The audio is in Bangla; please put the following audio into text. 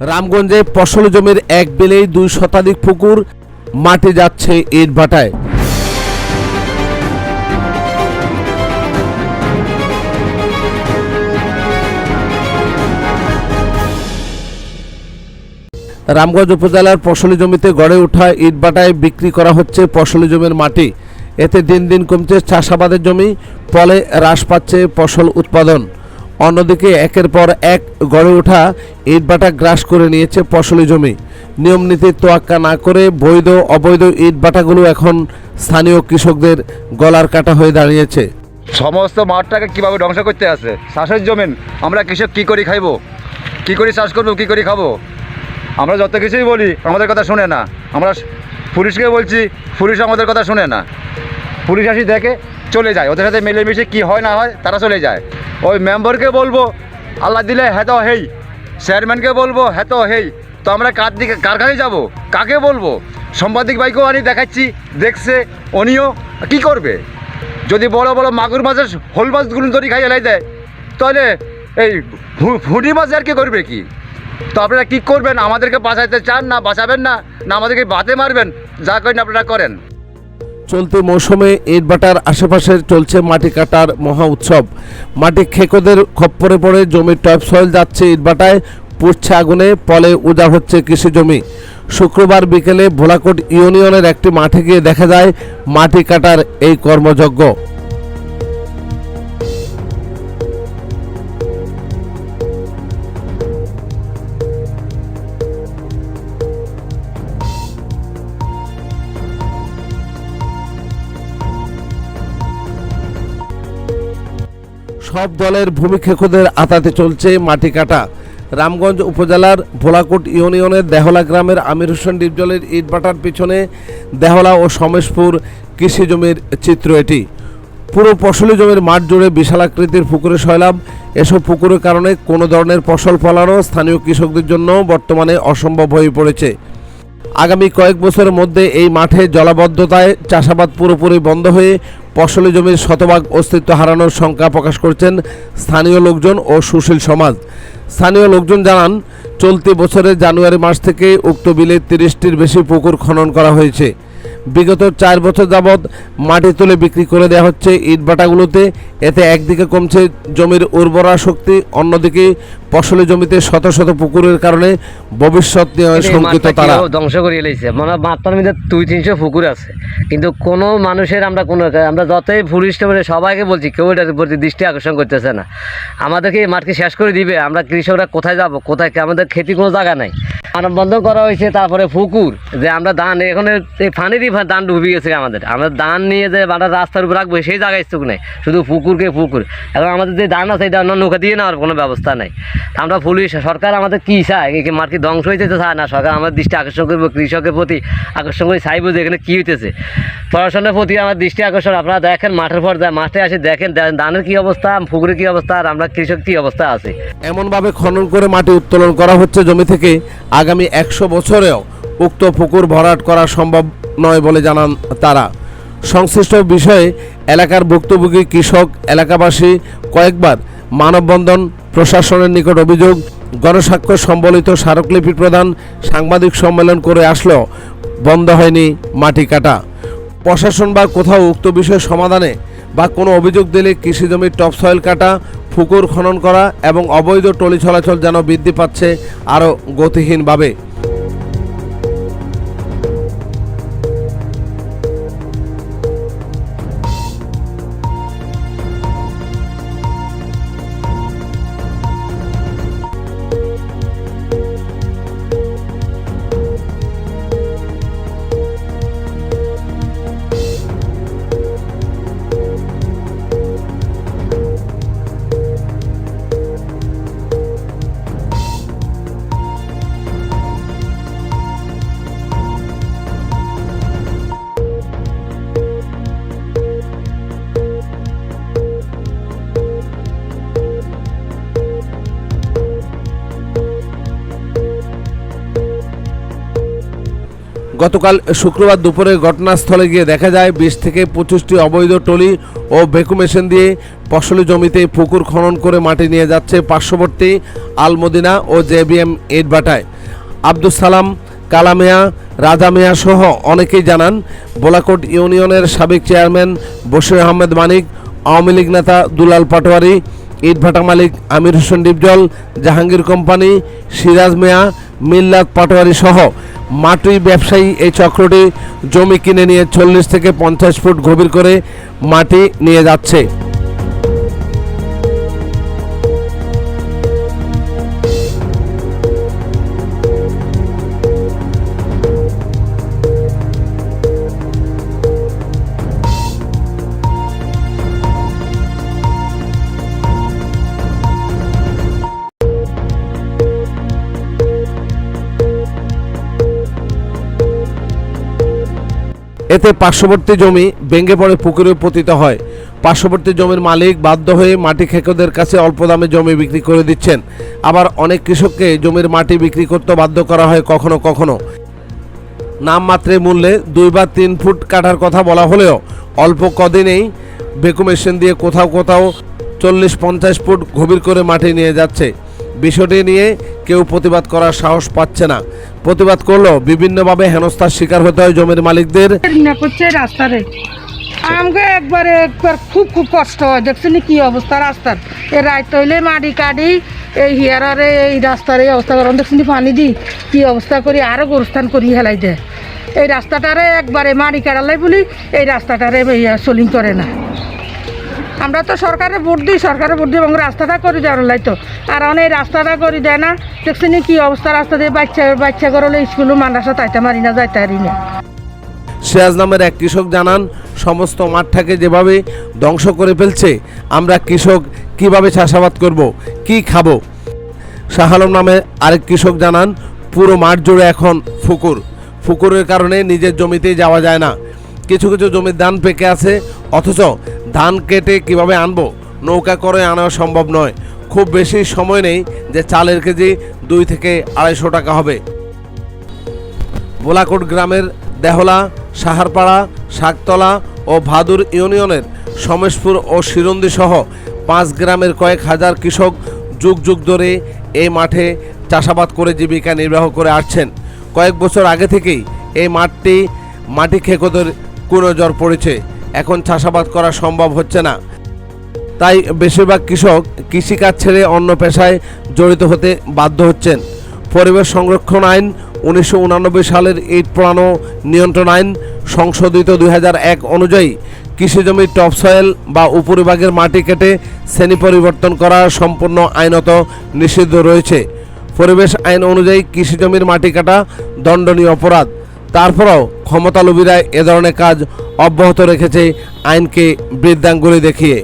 রামগঞ্জে ফসল জমির এক বেলেই দুই শতাধিক পুকুর মাটি যাচ্ছে ইট ভাটায়। রামগঞ্জ উপজেলার ফসলি জমিতে গড়ে ওঠা ইটভাটায় বিক্রি করা হচ্ছে ফসলি জমির মাটি। এতে দিন দিন কমছে চাষাবাদের জমি, ফলে হ্রাস পাচ্ছে ফসল উৎপাদন। অন্যদিকে একের পর এক গড়ে ওঠা ইটভাটা গ্রাস করে নিয়েছে ফসলি জমি। নিয়ম নীতির তোয়াক্কা না করে বৈধ অবৈধ ইটভাটাগুলো এখন স্থানীয় কৃষকদের গলার কাটা হয়ে দাঁড়িয়েছে। সমস্ত মাঠটাকে কীভাবে ধ্বংস করতে আছে? চাষের জমিন, আমরা কৃষক কি করি খাইবো? কি করি চাষ করব, কি করি খাব? আমরা যত কিছুই বলি, আমাদের কথা শুনে না। আমরা পুলিশকে বলছি, পুলিশ আমাদের কথা শুনে না। পুলিশ আসি দেখে চলে যায়। ওদের সাথে মিলেমিশে কি হয়, না হয়, তারা চলে যায়। ওই মেম্বারকে বলব, আল্লাহ দিলে হ্যাঁ তো হেই, চেয়ারম্যানকে বলব হ্যাঁ তো হেই। তো আমরা কার দিকে, কার কাছে যাব? কাকে বলব? সাংবাদিক ভাইকেও আনি দেখাচ্ছি, দেখছে উনিও কি করবে? যদি বড় বড় মাগুর মাছের হোল মাছগুলো যদি খাই এলাই দেয়, তাহলে এই ভু- মাছ আর কি করবে কি? তো আপনারা কী করবেন? আমাদেরকে বাঁচাইতে চান না, বাঁচাবেন না? না আমাদেরকে বাতে মারবেন? যা করেন আপনারা করেন। চলতি মৌসুমে ইটভাটার আশেপাশে চলছে মাটি কাটার মহা উৎসব। মাটি খেকোদের খপ্পরে পড়ে জমির টপ সয়েল যাচ্ছে ইটভাটায়, পুড়ছে আগুনে পলে উজাড় হচ্ছে কৃষি জমি। শুক্রবার বিকেলে ভোলাকোট ইউনিয়নের একটি মাঠে গিয়ে দেখা যায় মাটি কাটার এই কর্মযজ্ঞ। সব দলের ভূমি খেকোদের আতাতে চলছে মাটি কাটা। রামগঞ্জ উপজেলার ভোলাকোট ইউনিয়নের দেহলা গ্রামের আমির হোসেন ডিপজলের ইটভাটার পিছনে দেহলা ও সমেশপুর কৃষি জমির চিত্র এটি। পুরো ফসলি জমির মাঠ জুড়ে বিশাল আকৃতির পুকুরে সয়লাভ এসব পুকুরের কারণে কোনো ধরনের ফসল ফলানো স্থানীয় কৃষকদের জন্য বর্তমানে অসম্ভব হয়ে পড়েছে। আগামী কয়েক বছরের মধ্যে এই মাঠে জলাবদ্ধতায় চাষাবাদ পুরোপুরি বন্ধ হয়ে ফসলি জমির শতভাগ অস্তিত্ব হারানোর শঙ্কা প্রকাশ করছেন স্থানীয় লোকজন ও সুশীল সমাজ। স্থানীয় লোকজন জানান, চলতি বছরের জানুয়ারি মাস থেকে উক্ত বিলে তিরিশটির বেশি পুকুর খনন করা হয়েছে। বিগত চার বছর যাবৎ মাটি তুলে বিক্রি করে দেওয়া হচ্ছে ইটভাটাগুলোতে এতে একদিকে কমছে জমির উর্বরা শক্তি অন্যদিকে ফসলি জমিতে শত শত পুকুরের কারণে ভবিষ্যৎ নিয়ে শঙ্কিত তারা। ধ্বংস করে এলাইছে মানে মাত্রার মধ্যে দুই তিনশো পুকুর আছে। কিন্তু কোনো মানুষের আমরা কোনো আমরা যতই পুলিশ টুলিশ সবাইকে বলছি কেউ এটার প্রতি দৃষ্টি আকর্ষণ করতেছে না। আমাদেরকে এই মাঠকে শেষ করে দিবে। আমরা কৃষকরা কোথায় যাব? কোথায় কি? আমাদের খেতি কোনো জায়গা নাই। মানববন্ধন করা হয়েছে তারপরে পুকুর যে আমরা ধান এখানে এই ফানেরই ফা- ধান ডুবে গেছে আমাদের। আমরা ধান নিয়ে যে আমরা রাস্তার উপর রাখব, সেই জায়গায় ইচ্ছুক নেই। শুধু পুকুরকে পুকুর। এখন আমাদের যে ধান আছে, এটা অন্য নৌকা দিয়ে নেওয়ার কোনো ব্যবস্থা নেই। আমরা পুলিশ, সরকার আমাদের কী চায়? মাঠ ধ্বংস হইতে চায় না। সরকার আমাদের দৃষ্টি আকর্ষণ করব, কৃষকের প্রতি আকর্ষণ করে চাইব যে এখানে কী হইতেছে। পড়াশোনার প্রতি আমার দৃষ্টি আকর্ষণ। আপনারা দেখেন, মাঠের পর মাঠে আসে দেখেন, দা- ধানের কী অবস্থা পুকুরের কী অবস্থা, আর আমরা কৃষক কী অবস্থা আছে। এমনভাবে খনন করে মাটি উত্তোলন করা হচ্ছে জমি থেকে। আগামী একশো বছরেও উক্ত পুকুর ভরাট করা সম্ভব নয় বলে জানান তারা। সংশ্লিষ্ট বিষয়ে এলাকার ভুক্তভোগী কৃষক, এলাকাবাসী কয়েকবার মানববন্ধন, প্রশাসনের নিকট অভিযোগ, গণস্বাক্ষর সম্বলিত স্মারকলিপি প্রদান, সাংবাদিক সম্মেলন করে আসলেও বন্ধ হয়নি মাটি কাটা। প্রশাসন বা কোথাও উক্ত বিষয় সমাধানে বা কোনো অভিযোগ দিলে কৃষি জমির টপ সয়েল কাটা, পুকুর খনন করা এবং অবৈধ টলি চলাচল যেন বৃদ্ধি পাচ্ছে আরও গতিহীনভাবে। গতকাল শুক্রবার দুপুরে ঘটনাস্থলে গিয়ে দেখা যায় বিশ থেকে পঁচিশটি অবৈধ টলি ও বেকু মেশিন দিয়ে ফসলি জমিতে পুকুর খনন করে মাটি নিয়ে যাচ্ছে পার্শ্ববর্তী আলমদিনা ও জেবিএম ইটবাটায় আব্দুল সালাম কালামিয়া রাজা মিয়া সহ অনেকেই জানান, বোলাকোট ইউনিয়নের সাবেক চেয়ারম্যান বশির আহমেদ মানিক, আওয়ামী লীগ নেতা দুলাল পাটোয়ারি, ইটভাটা মালিক আমির হোসেন ডিপজল, জাহাঙ্গীর কোম্পানি, সিরাজ মিয়া মিল্লাত পাটোয়ারি সহ মাটি ব্যবসায়ী এই চক্রটি জমি কিনে নিয়ে চল্লিশ থেকে পঞ্চাশ ফুট গভীর করে মাটি নিয়ে যাচ্ছে। এতে পার্শ্ববর্তী জমি ভেঙে পড়ে পুকুরে পতিত হয়। পার্শ্ববর্তী জমির মালিক বাধ্য হয়ে মাটি খেকোদের কাছে অল্প দামে জমি বিক্রি করে দিচ্ছেন। আবার অনেক কৃষককে জমির মাটি বিক্রি করতে বাধ্য করা হয় কখনো কখনো। নামমাত্রে মূল্যে দুই বা তিন ফুট কাটার কথা বলা হলেও অল্প কদিনেই বেকু মেশিন দিয়ে কোথাও কোথাও চল্লিশ পঞ্চাশ ফুট গভীর করে মাটি নিয়ে যাচ্ছে। বিষয়টি নিয়ে কেউ প্রতিবাদ করার সাহস পাচ্ছে না। প্রতিবাদ করলেও বিভিন্নভাবে হেনস্থার শিকার হতে হয় জমির মালিকদের। করছে রাস্তারে। আমাকে একবারে একবার খুব খুব কষ্ট হয়। দেখছেন কি অবস্থা রাস্তার? এই রাত হইলে মাটি কাটি এই হিয়ারে এই রাস্তার এই অবস্থা করেন। দেখছেন পানি দি, কি অবস্থা করি আরও গোরস্থান করি হেলাই দেয়। এই রাস্তাটারে একবারে মাটি কাটালাই বলি, এই রাস্তাটারে চলিং করে না। আমরা তো সরকারে ভোট দিই, সরকারে ভোট দিই এবং রাস্তাটা করে দেওয়ার লাই তো। আর অনেক রাস্তাটা করে দেয় না, দেখছেন কি অবস্থা, রাস্তা দিয়ে বাচ্চা বাচ্চা করলে স্কুল মাদ্রাসা তাইতে মারি না, যাইতে পারি না। সিরাজ নামের এক কৃষক জানান, সমস্ত মাঠটাকে যেভাবে ধ্বংস করে ফেলছে, আমরা কৃষক কীভাবে চাষাবাদ করব, কি খাব? শাহালম নামে আরেক কৃষক জানান, পুরো মাঠ জুড়ে এখন ফুকুর। ফুকুরের কারণে নিজের জমিতেই যাওয়া যায় না। কিছু কিছু জমির ধান পেকে আছে, অথচ ধান কেটে কীভাবে আনব? নৌকা করে আনা সম্ভব নয়। খুব বেশি সময় নেই যে চালের কেজি দুই থেকে আড়াইশো টাকা হবে। বোলাকোট গ্রামের দেহলা, সাহারপাড়া, শাকতলা ও ভাদুর ইউনিয়নের সমেশপুর ও শিরন্দি সহ পাঁচ গ্রামের কয়েক হাজার কৃষক যুগ যুগ ধরে এই মাঠে চাষাবাদ করে জীবিকা নির্বাহ করে আসছেন। কয়েক বছর আগে থেকেই এই মাঠটি মাটি খেকোদের কোনো জ্বর পড়েছে। এখন চাষাবাদ করা সম্ভব হচ্ছে না। তাই বেশিরভাগ কৃষক কৃষিকাজ ছেড়ে অন্য পেশায় জড়িত হতে বাধ্য হচ্ছেন। পরিবেশ সংরক্ষণ আইন উনিশশো সালের ইট পোড়ানো নিয়ন্ত্রণ আইন সংশোধিত দুই হাজার এক অনুযায়ী কৃষিজমির টপসয়েল বা উপরিভাগের মাটি কেটে শ্রেণি পরিবর্তন করা সম্পূর্ণ আইনত নিষিদ্ধ রয়েছে। পরিবেশ আইন অনুযায়ী কৃষিজমির মাটি কাটা দণ্ডনীয় অপরাধ। তারপরেও ক্ষমতালোভীরা এ ধরনের কাজ অব্যাহত রেখেছে আইনকে বৃদ্ধাঙ্গুলি দেখিয়ে।